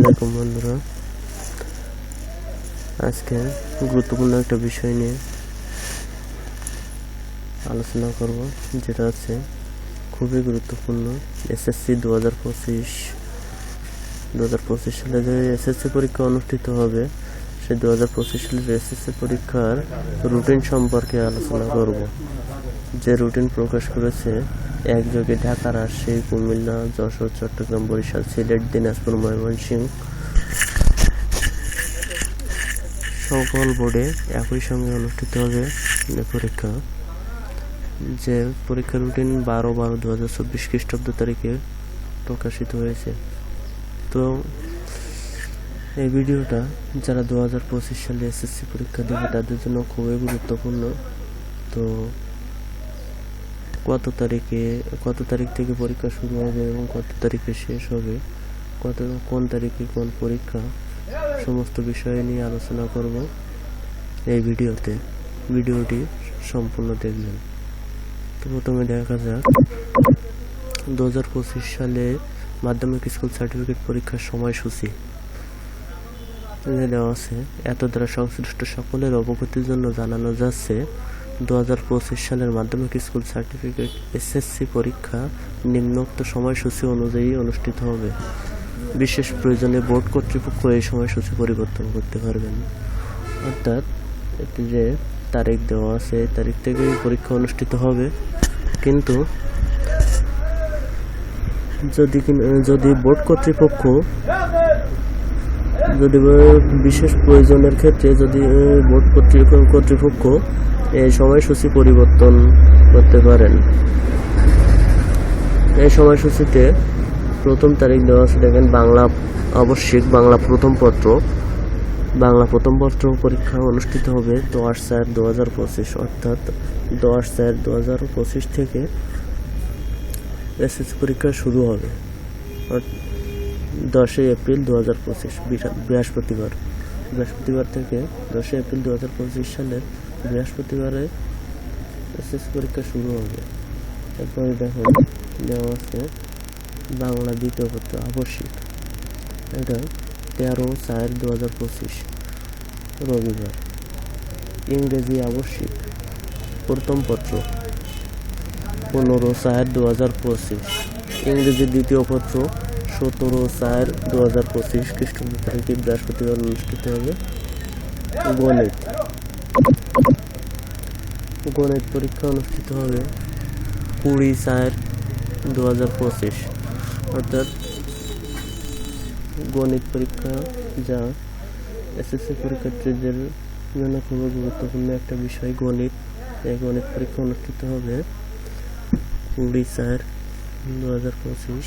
আলাইকুম বন্ধুরা। আজকে গুরুত্বপূর্ণ একটা বিষয় নিয়ে আলোচনা করব, যেটা আছে খুবই গুরুত্বপূর্ণ এসএসসি দু হাজার পঁচিশ দু হাজার পঁচিশ সালে যে এসএসসি পরীক্ষা অনুষ্ঠিত হবে সেই দু হাজার পঁচিশ সালের এসএসসি পরীক্ষার রুটিন সম্পর্কে আলোচনা করব। যে রুটিন প্রকাশ করেছে, একযোগে ঢাকা রাজশাহী কুমিল্লা, যশোর, চট্টগ্রাম, বরিশাল, সিলেট, দিনাজপুর, ময়মনসিংহ সকল বোর্ডে একই সঙ্গে অনুষ্ঠিত হবে পরীক্ষা। যে পরীক্ষা রুটিন বারো বারো দু হাজার চব্বিশ খ্রিস্টাব্দ তারিখে প্রকাশিত হয়েছে। তো এই ভিডিওটা যারা দু হাজার পঁচিশ সালে এসএসসি পরীক্ষা দেবে, তাদের জন্য খুবই গুরুত্বপূর্ণ। তো কত তারিখে, কত তারিখ থেকে পরীক্ষা শুরু হবে এবং কত তারিখে শেষ হবে, কত, কোন তারিখে কোন পরীক্ষা, সমস্ত বিষয় নিয়ে আলোচনা করব এই ভিডিওতে। ভিডিওটি সম্পূর্ণ দেখবেন। তো প্রথমে দেখা যাক, দু হাজার পঁচিশ সালে মাধ্যমিক স্কুল সার্টিফিকেট পরীক্ষার সময়সূচি। দেওয়া আছে। এত দ্বারা সংশ্লিষ্ট সকলের অবগতির জন্য জানানো যাচ্ছে দু হাজার পঁচিশ সালের মাধ্যমিক স্কুল সার্টিফিকেট এসএসসি পরীক্ষা নিম্নোক্ত সময়সূচি অনুযায়ী অনুষ্ঠিত হবে। বিশেষ প্রয়োজনে বোর্ড কর্তৃপক্ষ এই সময়সূচি পরিবর্তন করতে পারবেন। অর্থাৎ এটি যে তারিখ দেওয়া আছে, এই তারিখ থেকেই পরীক্ষা অনুষ্ঠিত হবে। কিন্তু যদি যদি বোর্ড কর্তৃপক্ষ যদি বিশেষ প্রয়োজনের ক্ষেত্রে যদি বোর্ড কর্তৃপক্ষ এই সময়সূচি পরিবর্তন করতে পারেন। এই সময়সূচিতে প্রথম তারিখ দেওয়া আছে, দেখেন বাংলা আবশ্যিক, বাংলা প্রথম পত্র। বাংলা প্রথম পত্র পরীক্ষা অনুষ্ঠিত হবে দশ চার দু হাজার পঁচিশ, অর্থাৎ দশ চার দু হাজার পঁচিশ থেকে এসএসসি পরীক্ষা শুরু হবে। দশই এপ্রিল দু হাজার পঁচিশ বৃহস্পতিবার। বৃহস্পতিবার থেকে দশই এপ্রিল দু হাজার পঁচিশ সালের বৃহস্পতিবারে এসএসসি পরীক্ষা শুরু হবে। তারপরে দেখুন দেওয়া আছে বাংলা দ্বিতীয় পত্র আবশ্যিক। এটা তেরো চার দু হাজার পঁচিশ, রবিবার। ইংরেজি আবশ্যিক, প্রথম পত্র পনেরো চার দু হাজার পঁচিশ। ইংরেজি দ্বিতীয় পত্র সতেরো চার দু হাজার পঁচিশ খ্রিস্টাব্দ তারিখে বৃহস্পতিবার অনুষ্ঠিত হবে গণিত। গণিত পরীক্ষা অনুষ্ঠিত হবে কুড়ি চার দু হাজার পঁচিশ। অর্থাৎ গণিত পরীক্ষা যা এসএসসি পরীক্ষার্থীদের জন্য খুবই গুরুত্বপূর্ণ একটা বিষয় গণিত। এই গণিত পরীক্ষা অনুষ্ঠিত হবে কুড়ি চার দু হাজার পঁচিশ।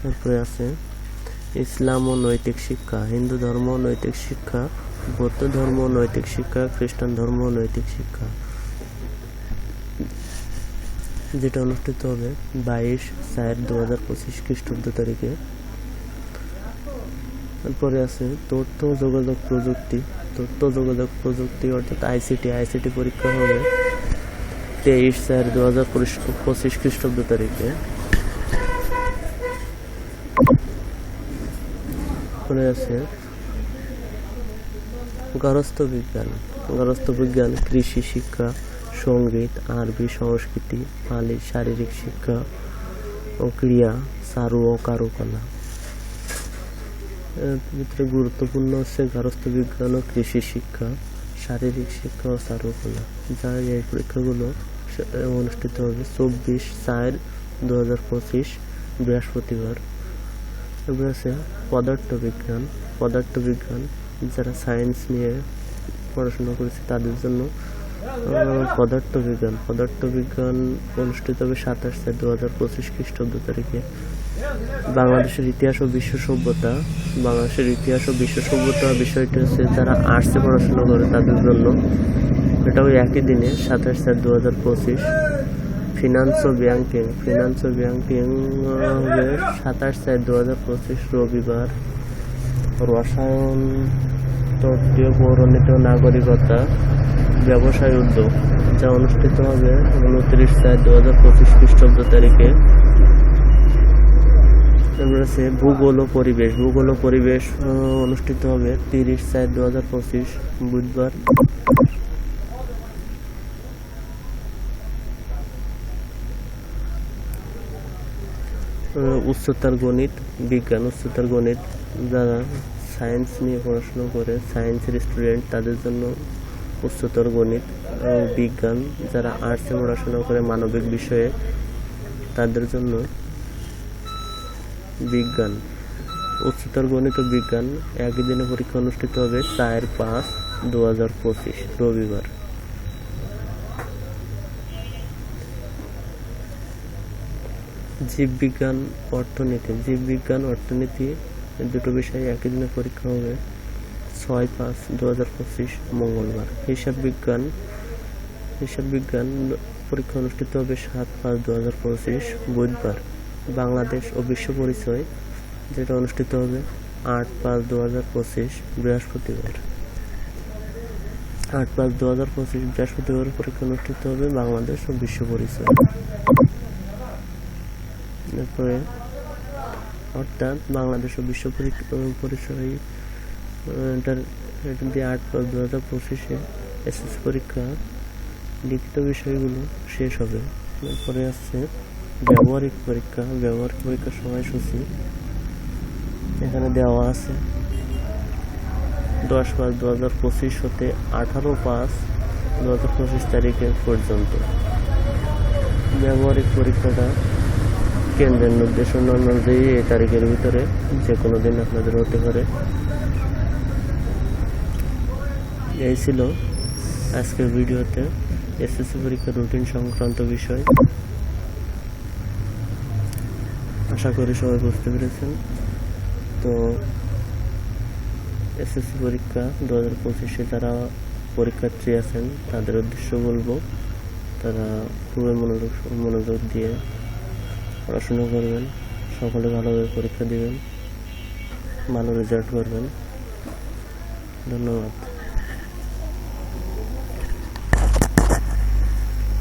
তারপরে আছে, ইসলাম ও নৈতিক শিক্ষা, হিন্দু ধর্ম নৈতিক শিক্ষা, বৌদ্ধ ধর্ম নৈতিক শিক্ষা, খ্রিস্টান ধর্ম নৈতিক শিক্ষা। যেটা অনুষ্ঠিত হবে বাইশ চার দু হাজার পঁচিশ খ্রিস্টাব্দ তারিখে। তারপরে আছে তথ্য যোগাযোগ প্রযুক্তি। তথ্য যোগাযোগ প্রযুক্তি অর্থাৎ আইসিটি আইসিটি পরীক্ষা হবে তেইশ চার দু হাজার পঁচিশ খ্রিস্টাব্দ তারিখে। পরে আছে? গারস্থ বিজ্ঞান গারস্থ বিজ্ঞান, কৃষি শিক্ষা, সংগীত, আরবি সংস্কৃতি পালি শারীরিক শিক্ষা ও ক্রিয়া চারু ও কারুকলা। ভিতরে গুরুত্বপূর্ণ হচ্ছে গারস্থ বিজ্ঞান ও কৃষি শিক্ষা, শারীরিক শিক্ষা ও চারুকলা যা এই পরীক্ষাগুলো অনুষ্ঠিত হবে চব্বিশ চার দু হাজার পঁচিশ বৃহস্পতিবার। এবার আছে পদার্থ বিজ্ঞান পদার্থ বিজ্ঞান যারা সায়েন্স নিয়ে পড়াশোনা করেছে তাদের জন্য আহ, পদার্থ বিজ্ঞান পদার্থ বিজ্ঞান অনুষ্ঠিত হবে সাতাশ চার দু হাজার পঁচিশ খ্রিস্টাব্দ তারিখে। বাংলাদেশের ইতিহাস ও বিশ্ব সভ্যতা। বাংলাদেশের ইতিহাস ও বিশ্ব সভ্যতা বিষয়টি হচ্ছে যারা আর্টসে পড়াশোনা করে তাদের জন্য। এটা ওই একই দিনে সাতাশ চার দু হাজার পঁচিশ। ফিনান্স ব্যাংকিং ফিনান্স ব্যাংকিং হবে সাতাশ চার দু হাজার পঁচিশ রবিবার রসায়ন তত্ত্বীয় পৌরনীতি ও নাগরিকতা ব্যবসায় উদ্যোগ, যা অনুষ্ঠিত হবে উনত্রিশ চার দু হাজার পঁচিশ খ্রিস্টাব্দ তারিখে। আছে ভূগোল ও পরিবেশ, ভূগোল ও পরিবেশ অনুষ্ঠিত হবে তিরিশ চার দু হাজার পঁচিশ বুধবার। উচ্চতর গণিত, বিজ্ঞান, উচ্চতর গণিত, যারা সায়েন্স নিয়ে পড়াশোনা করে সায়েন্সের স্টুডেন্ট তাদের জন্য উচ্চতর গণিত এবং বিজ্ঞান, যারা আর্টসে পড়াশোনা করে মানবিক বিষয়ে, তাদের জন্য বিজ্ঞান। উচ্চতর গণিত ও বিজ্ঞান একই দিনে পরীক্ষা অনুষ্ঠিত হবে চার পাঁচ দু হাজার পঁচিশ রবিবার। জীববিজ্ঞান, অর্থনীতি। জীববিজ্ঞান, অর্থনীতি দুটো বিষয়ে একই দিনে পরীক্ষা হবে। ছয় পাঁচ দু হাজার পঁচিশ মঙ্গলবার। হিসাব বিজ্ঞান হিসাব বিজ্ঞান পরীক্ষা অনুষ্ঠিত হবে সাত পাঁচ দু হাজার পঁচিশ বুধবার। বাংলাদেশ ও বিশ্ব পরিচয়, যেটা অনুষ্ঠিত হবে আট পাঁচ দু হাজার পঁচিশ বৃহস্পতিবার। আট পাঁচ দু হাজার পঁচিশ বৃহস্পতিবার পরীক্ষা অনুষ্ঠিত হবে বাংলাদেশ ও বিশ্ব পরিচয়। এরপরে অর্থাৎ বাংলাদেশ ও বিশ্ব পরি- পরিচয় আহ, এটার এটা দিয়ে আট পাঁচ দু হাজার পঁচিশে পরীক্ষা। লিখিত বিষয়গুলো শেষ হবে। এরপরে আসছে ব্যবহারিক পরীক্ষা। ব্যবহারিক পরীক্ষার সময়সূচি এখানে দেওয়া আছে। দশ পাঁচ দু হাজার পঁচিশ হতে আঠারো পাঁচ দু হাজার পঁচিশ তারিখের পর্যন্ত। ব্যবহারিক পরীক্ষাটা কেন্দ্রের নির্দেশনা অনুযায়ী এই তারিখের ভিতরে যে কোনো দিন আপনাদের হতে পারে। এই ছিল আজকের ভিডিওতে এসএসসি পরীক্ষার রুটিন সংক্রান্ত বিষয়। আশা করি সবাই বুঝতে পেরেছেন। তো এসএসসি পরীক্ষা দু হাজার পঁচিশে যারা পরীক্ষার্থী আছেন, তাদের উদ্দেশ্য বলব, তারা খুবই মনোযোগ মনোযোগ দিয়ে পড়াশোনা করবেন সকলে ভালোভাবে পরীক্ষা দেবেন ভালো রেজাল্ট করবেন। ধন্যবাদ।